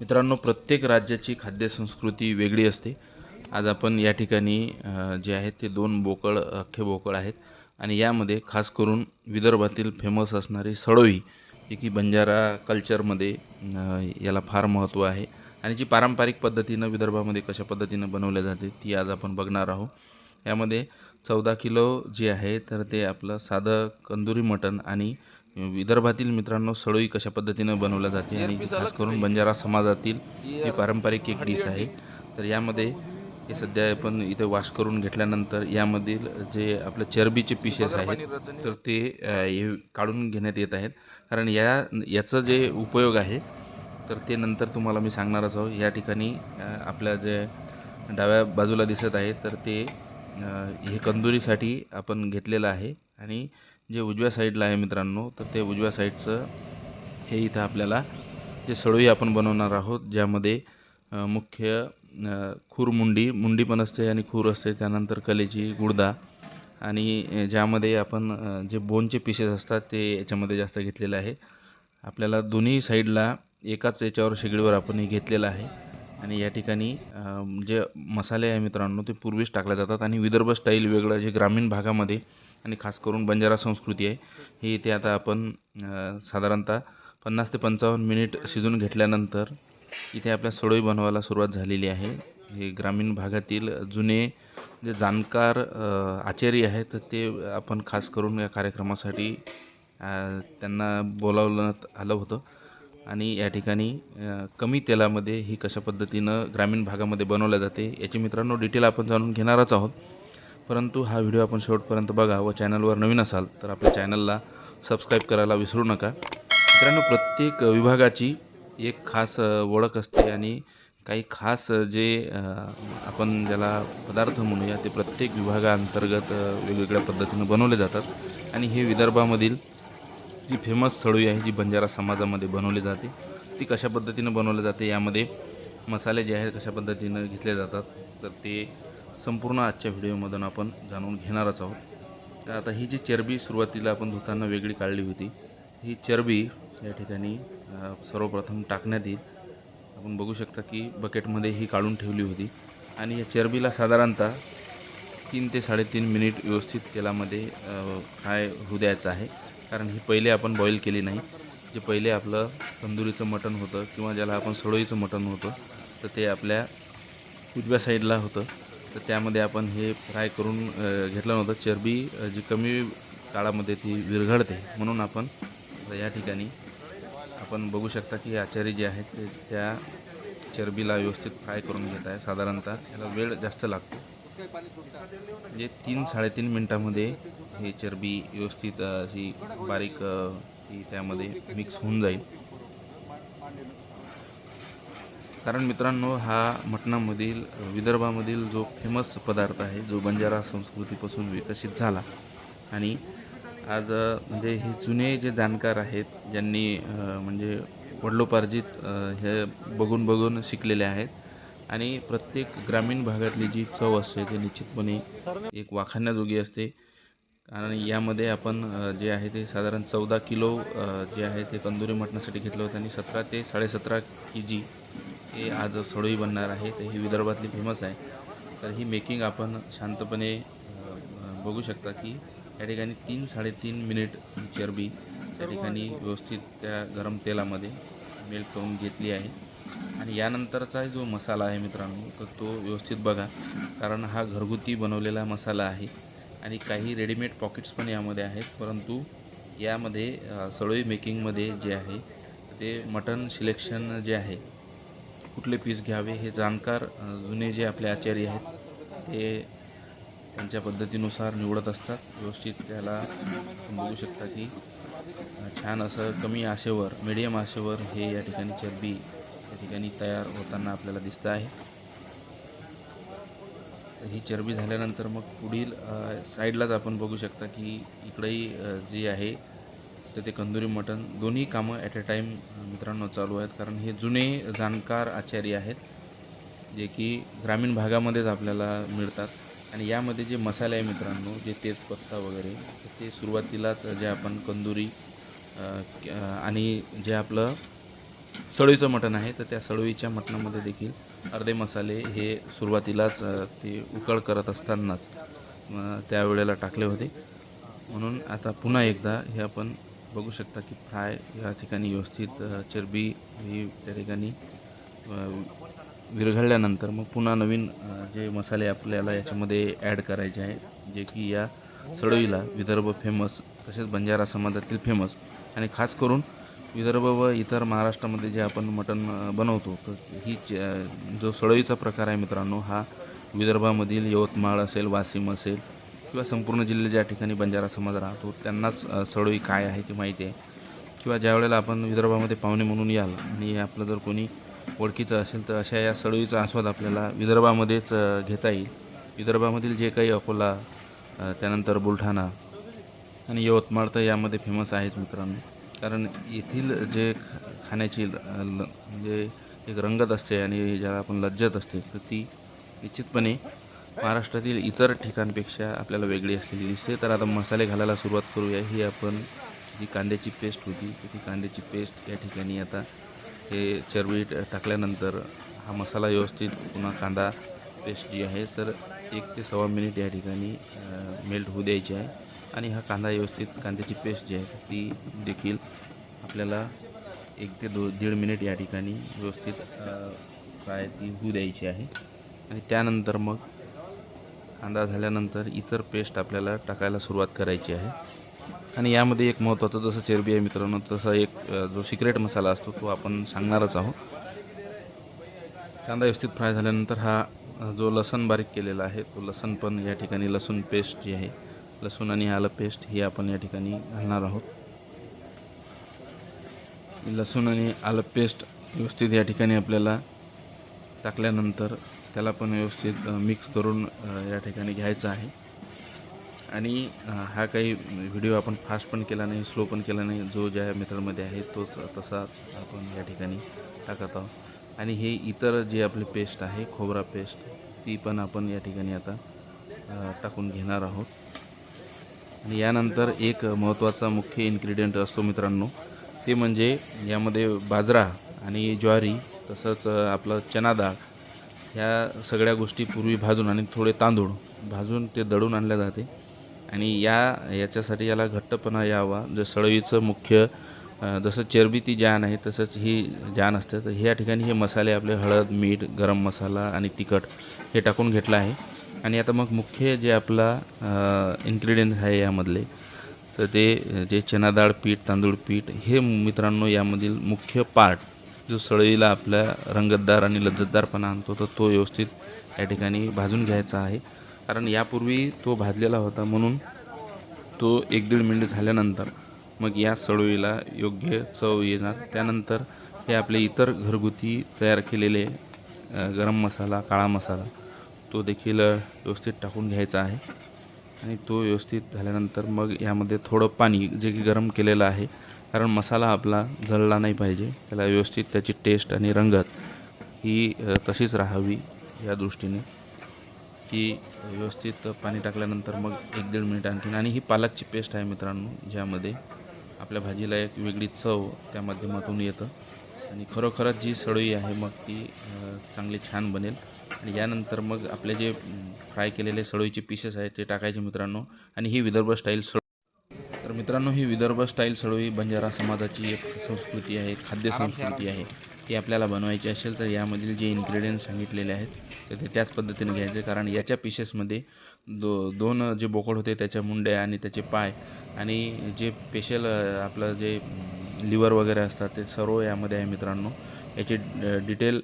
मित्रांनो प्रत्येक राज्याची खाद्यसंस्कृती वेगळी असते. आज आपण या ठिकाणी जे आहेत ते दोन बोकळ अख्खे बोकळ आहेत. आणि यामध्ये खास करून विदर्भातील फेमस असणारी सडोई जी की बंजारा कल्चरमध्ये याला फार महत्त्व आहे. आणि जी पारंपरिक पद्धतीनं विदर्भामध्ये कशा पद्धतीनं बनवल्या जाते ती आज आपण बघणार आहोत. यामध्ये चौदा किलो जे आहे तर ते आपलं साधं कंदुरी मटण आणि विदर्भातील मित्रांनो सडोई कशा पद्धतीनं बनवल्या जाते आणि खास करून बंजारा समाजातील ही पारंपरिक एक डिश आहे. तर यामध्ये हे सध्या आपण इथे वॉश करून घेतल्यानंतर यामधील जे आपले चरबीचे पीसेस आहेत तर ते हे काढून घेण्यात येत आहेत. कारण या याचं जे उपयोग आहे तर ते नंतर तुम्हाला मी सांगणारच आहोत. या ठिकाणी आपल्या जे डाव्या बाजूला दिसत आहे तर ते हे कंदुरीसाठी आपण घेतलेलं आहे. आणि जे उजव्या साईडला आहे मित्रांनो तर ते उजव्या साईडचं हे इथं आपल्याला जे सडोई आपण बनवणार आहोत ज्यामध्ये मुख्य खूर मुंडी मुंडी पण असते आणि खूर असते त्यानंतर कलेची गुडदा आणि ज्यामध्ये आपण जे बोनचे पीसेस असतात ते याच्यामध्ये जास्त घेतलेलं आहे. आपल्याला दोन्ही साईडला एकाच याच्यावर शेगडीवर आपण हे घेतलेलं आहे आणि या ठिकाणी जे मसाले आहे मित्रांनो ते पूर्वीच टाकले जातात आणि विदर्भ स्टाईल वेगळं जे ग्रामीण भागामध्ये आणि खास करून बंजारा संस्कृती आहे. हे इथे आता आपण साधारणतः पन्नास ते पंचावन्न मिनिट शिजून घेतल्यानंतर इथे आपल्या सडोई बनवायला सुरुवात झालेली आहे. हे ग्रामीण भागातील जुने जे जाणकार आचारी आहेत ते आपण खास करून या कार्यक्रमासाठी त्यांना बोलावण्यात आलं होतं. आणि या ठिकाणी कमी तेलामध्ये ही कशा पद्धतीनं ग्रामीण भागामध्ये बनवल्या जाते याची मित्रांनो डिटेल आपण जाणून घेणारच आहोत. परंतु हा व्हिडिओ आपण शेवटपर्यंत बघा व चॅनलवर नवीन असाल तर आपल्या चॅनलला सबस्क्राईब करायला विसरू नका. मित्रांनो प्रत्येक विभागाची एक खास ओळख असते आणि काही खास जे आपण ज्याला पदार्थ म्हणूया ते प्रत्येक विभागाअंतर्गत वेगवेगळ्या पद्धतीनं बनवले जातात. आणि हे विदर्भामधील जी फेमस सळई आहे जी बंजारा समाजामध्ये बनवली जाते ती कशा पद्धतीनं बनवली जाते यामध्ये मसाले जे आहेत कशा पद्धतीनं घेतले जातात तर ते संपूर्ण आजच्या व्हिडिओमधून आपण जाणून घेणारच आहोत. तर आता ही जी चरबी सुरुवातीला आपण धुताना वेगळी काढली होती ही चरबी या ठिकाणी सर्वप्रथम टाकण्यात येईल. आपण बघू शकता की बकेटमध्ये ही काढून ठेवली होती. आणि या चरबीला साधारणतः तीन ते साडेतीन मिनिट व्यवस्थित तेलामध्ये फ्राय होऊ द्यायचं आहे. कारण ही पहिले आपण बॉईल केली नाही. जे पहिले आपलं तंदुरीचं मटण होतं किंवा ज्याला आपण सडोईचं मटण होतं तर ते आपल्या उजव्या साईडला होतं. तर त्यामध्ये आपण हे फ्राय करून घेतलं नव्हतं. चरबी जी कमी काळामध्ये ती विरघळते म्हणून आपण या ठिकाणी आपण बघू शकता की आचारी जे आहेत ते त्या चरबीला व्यवस्थित फ्राय करून घेत आहे साधारणतः याला वेळ जास्त लागतो. म्हणजे तीन साडेतीन मिनटामध्ये हे चरबी व्यवस्थित अशी बारीक ती त्यामध्ये मिक्स होऊन जाईल. कारण मित्रांनो हा मटणामधील विदर्भामधील जो फेमस पदार्थ आहे जो बंजारा संस्कृतीपासून विकसित झाला आणि आज म्हणजे हे जुने जे जाणकार आहेत ज्यांनी म्हणजे वडलोपार्जित हे बघून बघून शिकलेले आहेत आणि प्रत्येक ग्रामीण भागातली जी चव असते ती निश्चितपणे एक वाखाण्याजोगी असते. कारण यामध्ये आपण जे आहे ते साधारण चौदा किलो जे आहे ते कंदुरी मटणासाठी घेतलं होतं आणि सतरा ते साडेसतरा के जी हे आज सडोई बनणार आहे. तर ही विदर्भातली फेमस आहे. तर ही मेकिंग आपण शांतपणे बघू शकता की या ठिकाणी तीन साडेतीन मिनिट चरबी त्या ठिकाणी व्यवस्थित त्या गरम तेलामध्ये मेल्ट करून घेतली आहे. आणि यानंतरचा जो मसाला आहे मित्रांनो तर तो व्यवस्थित बघा. कारण हा घरगुती बनवलेला मसाला आहे. आणि काही रेडीमेड पॉकेट्स पण यामध्ये आहेत. परंतु यामध्ये सळोई मेकिंगमध्ये जे आहे ते मटन सिलेक्शन जे आहे कुठले पीस घ्यावे हे जाणकार जुने जे आपले आचार्य आहेत ते त्यांच्या पद्धतीनुसार निवडत असतात. व्यवस्थित त्याला बघू शकता की छान असं कमी आशेवर मीडियम आशेवर हे या ठिकाणी चरबी या ठिकाणी तयार होताना आपल्याला दिसतं आहे. तर ही चरबी झाल्यानंतर मग पुढील साईडलाच आपण बघू शकता की इकडेही जे आहे तर ते कंदुरी मटण दोन्ही कामं ॲट अ टाईम मित्रांनो चालू आहेत. कारण हे जुने जाणकार आचार्य आहेत जे की ग्रामीण भागामध्येच आपल्याला मिळतात. आणि यामध्ये जे मसाले आहे मित्रांनो जे तेजपत्ता वगैरे ते सुरुवातीलाच जे आपण कंदुरी आणि जे आपलं सळईचं मटण आहे तर त्या सळईच्या मटणामध्ये देखील अर्धे मसाले हे सुरुवातीलाच ते उकळ करत असतानाच त्यावेळेला टाकले होते. म्हणून आता पुन्हा एकदा हे आपण बघू शकता की फ्राय या ठिकाणी व्यवस्थित चरबी ही त्या ठिकाणी विरघळल्यानंतर मग पुन्हा नवीन जे मसाले आपल्याला याच्यामध्ये ॲड करायचे आहे जे की या सडोईला विदर्भ फेमस तसेच बंजारा समाजातील फेमस आणि खास करून विदर्भ व इतर महाराष्ट्रामध्ये जे आपण मटण बनवतो तर ही जो सडोईचा प्रकार आहे मित्रांनो हा विदर्भामधील यवतमाळ असेल वाशिम असेल किंवा संपूर्ण जिल्हे ज्या ठिकाणी बंजारा समाज राहतो त्यांनाच सळोई काय आहे ती माहिती आहे. किंवा ज्या वेळेला आपण विदर्भामध्ये पाहुणे म्हणून याल आणि आपलं जर कोणी ओळखीचं असेल तर अशा या सळोईचा आस्वाद आपल्याला विदर्भामध्येच घेता येईल. विदर्भामधील जे काही अकोला त्यानंतर बुलढाणा आणि यवतमाळ तर यामध्ये फेमस आहेच मित्रांनो. कारण येथील जे खाण्याची ल- ल- म्हणजे एक रंगत असते आणि ज्याला आपण लज्जत असते तर ती निश्चितपणे महाराष्ट्रातील इतर ठिकाणपेक्षा आपल्याला वेगळी असलेली दिसते. तर आता मसाले घालायला सुरुवात करूया. ही आपण जी कांद्याची पेस्ट होती ती कांद्याची पेस्ट या ठिकाणी आता हे चरबी टाकल्यानंतर हा मसाला व्यवस्थित पुन्हा कांदा पेस्ट जी आहे तर एक ते सव्वा मिनिट या ठिकाणी मेल्ट होऊ द्यायची आहे. आणि हा कांदा व्यवस्थित कांद्याची पेस्ट जी आहे ती देखील आपल्याला एक ते दो दीड मिनिट या ठिकाणी व्यवस्थित काय ती होऊ द्यायची आहे. आणि त्यानंतर मग कांदा झाल्यानंतर इतर पेस्ट आपल्याला टाकायला सुरुवात करायची आहे. आणि यामध्ये एक महत्त्वाचं जसं चरबी आहे मित्रांनो तसा एक जो सिक्रेट मसाला असतो तो आपण सांगणारच आहोत. कांदा व्यवस्थित फ्राय झाल्यानंतर हा जो लसण बारीक केलेला आहे तो लसण पण या ठिकाणी लसूण पेस्ट जी आहे लसूण आणि आलं पेस्ट ही आपण या ठिकाणी घालणार आहोत. लसूण आणि आलं पेस्ट व्यवस्थित या ठिकाणी आपल्याला टाकल्यानंतर त्याला पण व्यवस्थित मिक्स करून या ठिकाणी घ्यायचं आहे. आणि हा काही व्हिडिओ आपण फास्ट पण केला नाही स्लो पण केला नाही. जो ज्या मेथडमध्ये आहे तोच तसाच आपण या ठिकाणी टाकत आहोत. आणि हे इतर जे आपले पेस्ट आहे खोबरा पेस्ट ती पण आपण या ठिकाणी आता टाकून घेणार आहोत. आणि यानंतर एक महत्त्वाचा मुख्य इन्ग्रेडियंट असतो मित्रांनो ते म्हणजे यामध्ये बाजरा आणि ज्वारी तसंच आपलं चना डाळ ह्या सगळ्या गोष्टी पूर्वी भाजून आणि थोडे तांदूळ भाजून ते दळून आणल्या जाते. आणि या याच्यासाठी याला घट्टपणा यावा. जर सळवीचं मुख्य जसं चरबी ती जान आहे तसंच ही जान असते. तर ह्या ठिकाणी हे मसाले आपले हळद मीठ गरम मसाला आणि तिखट हे टाकून घेतलं आहे. आणि आता मग मुख्य जे आपला इन्ग्रेडियंट आहे यामधले तर ते जे चणा डाळ पीठ तांदूळ पीठ हे मित्रांनो यामधील मुख्य पार्ट जो सळईला आपल्या रंगतदार आणि लज्जतदारपणा आणतो तर तो व्यवस्थित या ठिकाणी भाजून घ्यायचा आहे. कारण यापूर्वी तो भाजलेला होता म्हणून तो एक दीड मिनिट झाल्यानंतर मग या सळोईला योग्य चव येणार. त्यानंतर हे आपले इतर घरगुती तयार केलेले गरम मसाला काळा मसाला तो देखील व्यवस्थित टाकून घ्यायचा आहे. आणि तो व्यवस्थित झाल्यानंतर मग यामध्ये थोडं पाणी जे की गरम केलेलं आहे कारण मसाला आपला जळला नाही पाहिजे. त्याला व्यवस्थित त्याची टेस्ट आणि रंगत ही तशीच राहावी या दृष्टीने. ती व्यवस्थित पाणी टाकल्यानंतर मग एक दीड मिनिट आणखीन. आणि ही पालकची पेस्ट आहे मित्रांनो ज्यामध्ये आपल्या भाजीला एक वेगळी चव त्या माध्यमातून येतं. आणि खरोखरच जी सळई आहे मग ती चांगली छान बनेल. आणि यानंतर मग आपले जे फ्राय केलेले सळईचे पीसेस आहेत ते टाकायचे मित्रांनो. आणि ही विदर्भ स्टाईल सळ मित्रांनो ही विदर्भ स्टाईल सळई बंजारा समाजाची एक संस्कृती आहे खाद्य संस्कृती आहे. ती आपल्याला बनवायची असेल तर यामधील जे इन्ग्रेडियंट्स सांगितलेले आहेत तर ते त्याच पद्धतीने घ्यायचे. कारण याच्या पीसेसमध्ये दो दोन जे बोकड होते त्याच्या मुंड्या आणि त्याचे पाय आणि जे स्पेशल आपलं जे लिव्हर वगैरे असतात ते सर्व यामध्ये आहे मित्रांनो. याची डिटेल